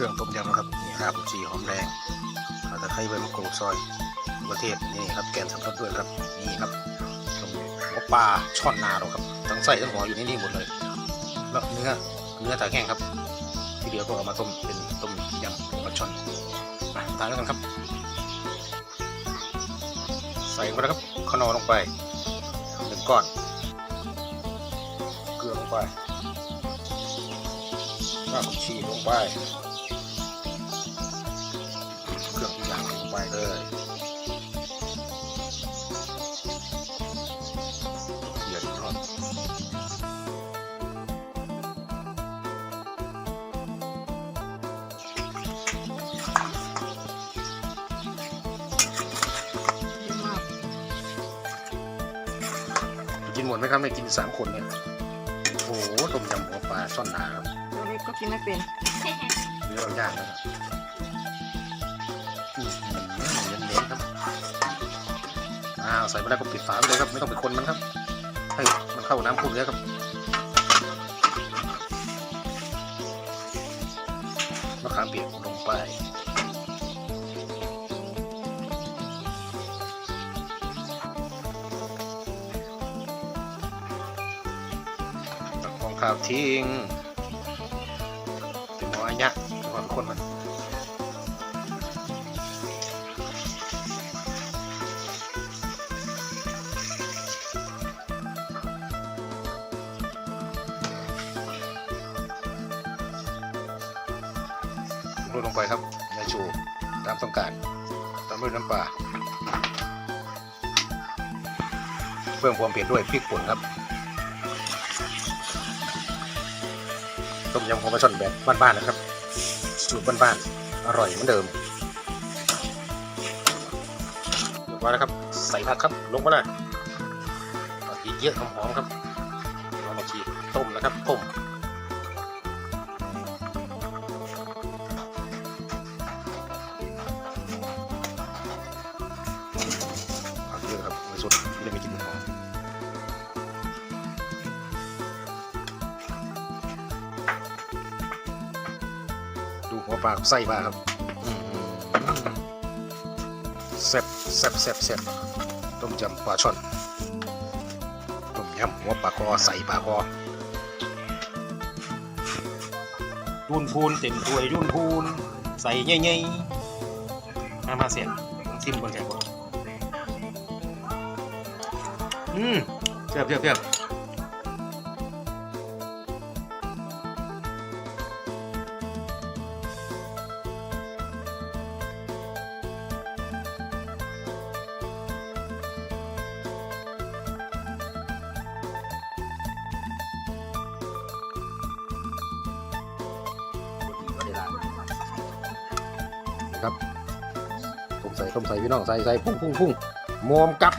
รื่อง ต้มยำครับนี่ครับจีหอมแดงเอาตะไคร้ใบมะกรูดซอยมะเทศนี่ครับแกนสำรับด้วยครับนี่ครับปลาช่อนนาเราครับทั้งไส้ทั้งหัวอยู่ในนี่หมดเลย แล้วเนื้อเนื้อตาแห้งครับ ทีเดียวก็เอามาต้มเป็นต้มยำปลาช่อนมาทานแล้วกันครับ ใส่ลงไปนะครับขนอลงไปหนึ่งก้อนเกลือลงไปรากผักชีลงไป ทุกอย่างลงไปเลยเดือดร้อนกินหมดไหมครับเนี่ยกินสามคนเนี่ย โอ้โหต้มยำหัวปลาซ่อนนาครับตัวเล็กก็กินไม่เป็นเรื่องยากนะครับ ใส่ไปแล้วก็ปิดฝาไปเลยครับ ไม่ต้องไปคนมันครับ ให้มันเข้าน้ำพุเนื้อครับ มะขามเปียกลงไปตักฟองข้าวทิ้งเป็นหมออันยะเป็นคนมัน รูดลงไปครับในชูตามต้องการตามด้วยน้ำปลาเพิ่มความเผ็ดด้วยพริกป่นครับต้มยำของปลาช่อนแบบบ้านๆนะครับสูตรบ้านๆอร่อยเหมือนเดิมเรียบร้อแล้วครับ ใส่ผักครับลงมาเลยผักชีเยอะหอมๆครับเอามาชีต้มนะครับต้ม ปลากับไส้ปลาครับแซ่บแซ่บแซ่บแซ่บต้มยำปลาช่อนต้มยำหัวปลาคอใส่ปลาคอยุ่นพูนเต็มถ้วยยุ่นพูนใส่เงี้ยๆมามาเสียผมชิมบนแจ่บนอืมเทียบเทียบเทียบ ครับต้มใส่ต้มใส่พี่น้องใส่ใส่พุ่งพุ่งพุ่งมอมกับ